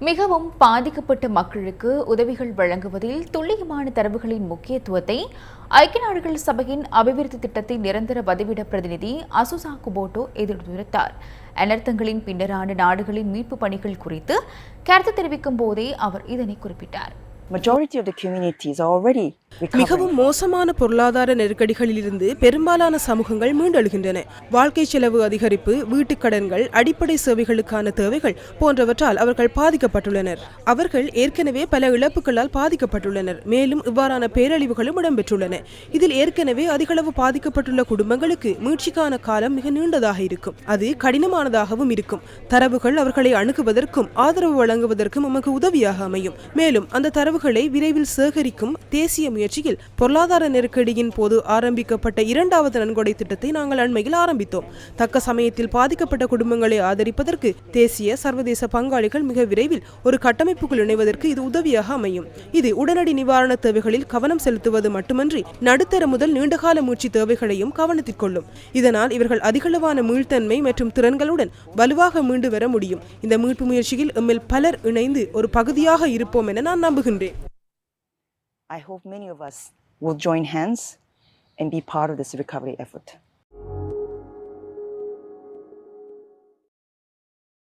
மிகவும் பாதிக்கப்பட்ட மக்களுக்கு உதவிகள் வழங்குவதில் துல்லியமான தரவுகளின் முக்கியத்துவத்தை ஐக்கிய நாடுகள் சபையின் அபிவிருத்தி திட்டத்தை நிரந்தர பதிவிட பிரதிநிதி அசுசா குபோட்டோ எதிர்த்துரைத்தார். அனர்த்தங்களின் பின்னரான நாடுகளின் மீட்பு பணிகள் குறித்து கருத்து தெரிவிக்கும் போதே அவர் இதனை குறிப்பிட்டார். மிகவும் மோசமான பொருளாதார நெருக்கடிகளிலிருந்து பெரும்பாலான சமூகங்கள் மீண்டெழுகின்றன. வாழ்க்கை செலவு அதிகரிப்பு வீட்டுக் கடன்கள் அடிப்படை சேவைகளுக்கான தேவைகள் போன்றவற்றால் அவர்கள் பாதிக்கப்பட்டுள்ளனர். அவர்கள் ஏற்கனவே பல இழப்புகளால் பாதிக்கப்பட்டுள்ளனர். மேலும் இவ்வாறான பேரழிவுகளும் இடம்பெற்றுள்ளன. இதில் ஏற்கனவே அதிகளவு பாதிக்கப்பட்டுள்ள குடும்பங்களுக்கு மீட்சிக்கான காலம் மிக நீண்டதாக இருக்கும். அது கடினமானதாகவும் இருக்கும். தரவுகள் அவர்களை அணுகுவதற்கும் ஆதரவு வழங்குவதற்கும் நமக்கு உதவியாக அமையும். மேலும் அந்த தரவு தரவுகளை விரைவில் சேகரிக்கும் தேசிய முயற்சியில் பொருளாதார நெருக்கடியின் போது ஆரம்பிக்கப்பட்ட இரண்டாவது நன்கொடை திட்டத்தை நாங்கள் அண்மையில் ஆரம்பித்தோம். தக்க சமயத்தில் பாதிக்கப்பட்ட குடும்பங்களை ஆதரிப்பதற்கு தேசிய சர்வதேச பங்காளிகள் மிக விரைவில் ஒரு கட்டமைப்புக்குள் இணைவதற்கு இது உதவியாக அமையும். இது உடனடி நிவாரண தேவைகளில் கவனம் செலுத்துவது மட்டுமன்றி நடுத்தர முதல் நீண்டகால மூச்சு தேவைகளையும் கவனத்தில் கொள்ளும். இதனால் இவர்கள் அதிகளவான மீள்தன்மை மற்றும் திறன்களுடன் வலுவாக மீண்டு வர முடியும். இந்த மீட்பு முயற்சியில் எம்மில் பலர் இணைந்து ஒரு பகுதியாக இருப்போம் என நான் நம்புகின்றேன். I hope many of us will join hands and be part of this recovery effort.